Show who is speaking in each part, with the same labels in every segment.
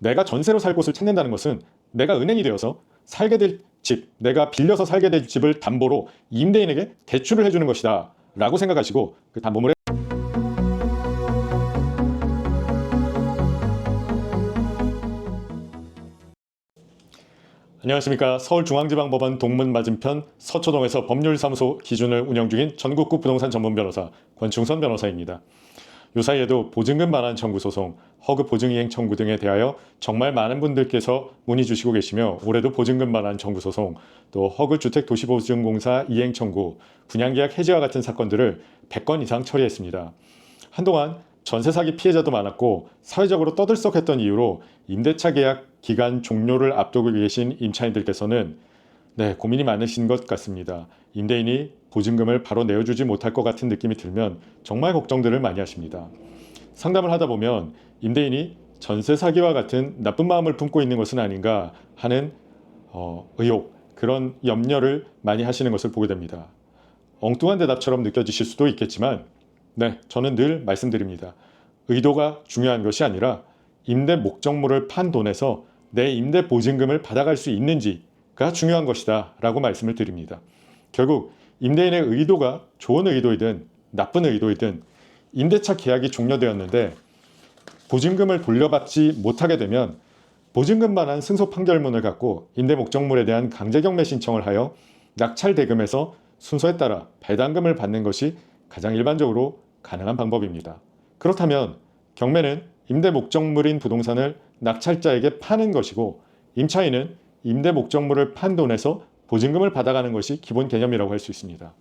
Speaker 1: 내가 전세로 살 곳을 찾는다는 것은 내가 은행이 되어서 살게 될 집, 내가 빌려서 살게 될 집을 담보로 임대인에게 대출을 해주는 것이다. 라고 생각하시고 그 담보물에 안녕하십니까. 서울중앙지방법원 동문 맞은편 서초동에서 법률사무소 기준을 운영 중인 전국구 부동산 전문 변호사 권충선 변호사입니다. 요 사이에도 보증금 반환 청구 소송, 허그 보증이행 청구 등에 대하여 정말 많은 분들께서 문의 주시고 계시며 올해도 보증금 반환 청구 소송, 또 허그 주택 도시보증공사 이행 청구, 분양계약 해지와 같은 사건들을 100건 이상 처리했습니다. 한동안 전세 사기 피해자도 많았고 사회적으로 떠들썩했던 이유로 임대차 계약 기간 종료를 앞두고 계신 임차인들께서는 네, 고민이 많으신 것 같습니다. 임대인이 보증금을 바로 내어주지 못할 것 같은 느낌이 들면 정말 걱정들을 많이 하십니다. 상담을 하다 보면 임대인이 전세 사기와 같은 나쁜 마음을 품고 있는 것은 아닌가 하는 어, 의혹, 그런 염려를 많이 하시는 것을 보게 됩니다. 엉뚱한 대답처럼 느껴지실 수도 있겠지만, 네, 저는 늘 말씀드립니다. 의도가 중요한 것이 아니라 임대 목적물을 판 돈에서 내 임대 보증금을 받아갈 수 있는지가 중요한 것이다 라고 말씀을 드립니다. 결국 임대인의 의도가 좋은 의도이든 나쁜 의도이든 임대차 계약이 종료되었는데 보증금을 돌려받지 못하게 되면 보증금 반환 승소 판결문을 갖고 임대 목적물에 대한 강제 경매 신청을 하여 낙찰 대금에서 순서에 따라 배당금을 받는 것이 가장 일반적으로 가능한 방법입니다. 그렇다면 경매는 임대 목적물인 부동산을 낙찰자에게 파는 것이고 임차인은 임대 목적물을 판 돈에서 보증금을 받아가는 것이 기본 개념이라고 할 수 있습니다.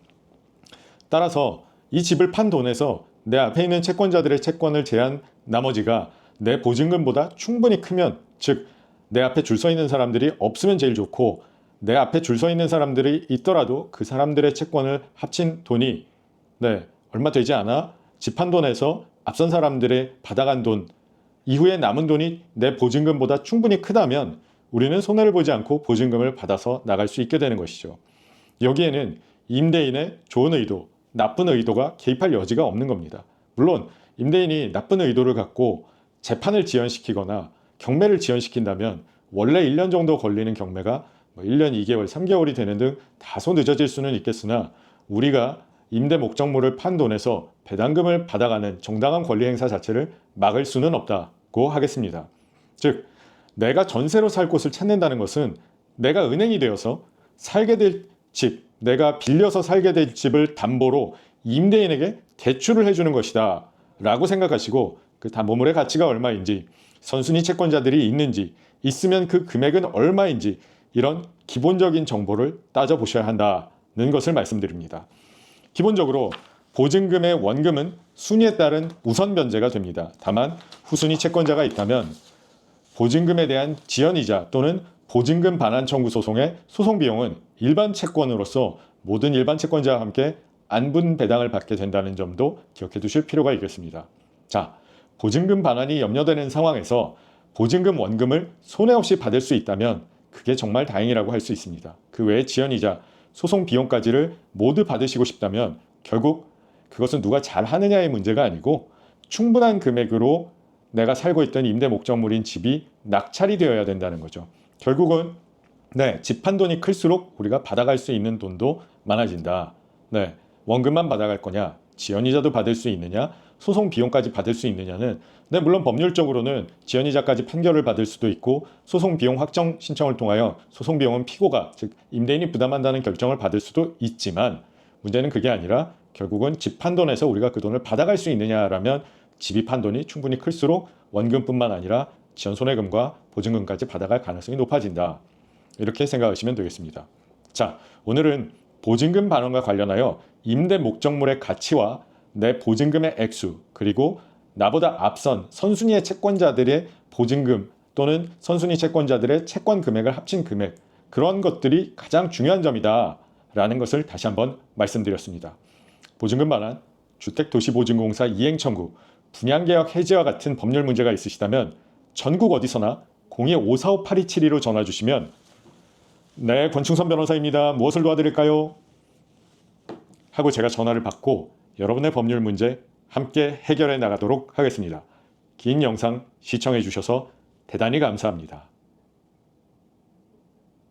Speaker 1: 따라서 이 집을 판 돈에서 내 앞에 있는 채권자들의 채권을 제한 나머지가 내 보증금보다 충분히 크면 즉 내 앞에 줄 서 있는 사람들이 없으면 제일 좋고 내 앞에 줄 서 있는 사람들이 있더라도 그 사람들의 채권을 합친 돈이 네 얼마 되지 않아 집 한 돈에서 앞선 사람들의 받아간 돈 이후에 남은 돈이 내 보증금보다 충분히 크다면 우리는 손해를 보지 않고 보증금을 받아서 나갈 수 있게 되는 것이죠. 여기에는 임대인의 좋은 의도, 나쁜 의도가 개입할 여지가 없는 겁니다. 물론 임대인이 나쁜 의도를 갖고 재판을 지연시키거나 경매를 지연시킨다면 원래 1년 정도 걸리는 경매가 뭐 1년 2개월, 3개월이 되는 등 다소 늦어질 수는 있겠으나 우리가 임대 목적물을 판 돈에서 배당금을 받아가는 정당한 권리 행사 자체를 막을 수는 없다고 하겠습니다. 즉, 내가 전세로 살 곳을 찾는다는 것은 내가 은행이 되어서 살게 될 집, 내가 빌려서 살게 될 집을 담보로 임대인에게 대출을 해주는 것이다. 라고 생각하시고 그 담보물의 가치가 얼마인지, 선순위 채권자들이 있는지, 있으면 그 금액은 얼마인지 이런 기본적인 정보를 따져보셔야 한다는 것을 말씀드립니다. 기본적으로 보증금의 원금은 순위에 따른 우선 변제가 됩니다. 다만 후순위 채권자가 있다면 보증금에 대한 지연이자 또는 보증금 반환 청구 소송의 소송 비용은 일반 채권으로서 모든 일반 채권자와 함께 안분 배당을 받게 된다는 점도 기억해 두실 필요가 있겠습니다. 자, 보증금 반환이 염려되는 상황에서 보증금 원금을 손해 없이 받을 수 있다면 그게 정말 다행이라고 할 수 있습니다. 그 외에 지연이자 소송 비용까지를 모두 받으시고 싶다면 결국 그것은 누가 잘 하느냐의 문제가 아니고 충분한 금액으로 내가 살고 있던 임대 목적물인 집이 낙찰이 되어야 된다는 거죠. 결국은 네, 집 한 돈이 클수록 우리가 받아갈 수 있는 돈도 많아진다. 네, 원금만 받아갈 거냐, 지연이자도 받을 수 있느냐, 소송 비용까지 받을 수 있느냐는 네, 물론 법률적으로는 지연이자까지 판결을 받을 수도 있고 소송 비용 확정 신청을 통하여 소송 비용은 피고가 즉 임대인이 부담한다는 결정을 받을 수도 있지만 문제는 그게 아니라 결국은 집 판돈에서 우리가 그 돈을 받아갈 수 있느냐라면 집이 판돈이 충분히 클수록 원금뿐만 아니라 지연 손해금과 보증금까지 받아갈 가능성이 높아진다. 이렇게 생각하시면 되겠습니다. 자, 오늘은 보증금 반환과 관련하여 임대 목적물의 가치와 내 보증금의 액수 그리고 나보다 앞선 선순위의 채권자들의 보증금 또는 선순위 채권자들의 채권 금액을 합친 금액 그런 것들이 가장 중요한 점이다 라는 것을 다시 한번 말씀드렸습니다. 보증금 반환, 주택도시보증공사 이행 청구, 분양계약 해지와 같은 법률 문제가 있으시다면 전국 어디서나 02-545-8272로 전화 주시면 네, 권충선 변호사입니다. 무엇을 도와드릴까요? 하고 제가 전화를 받고 여러분의 법률 문제 함께 해결해 나가도록 하겠습니다. 긴 영상 시청해 주셔서 대단히 감사합니다.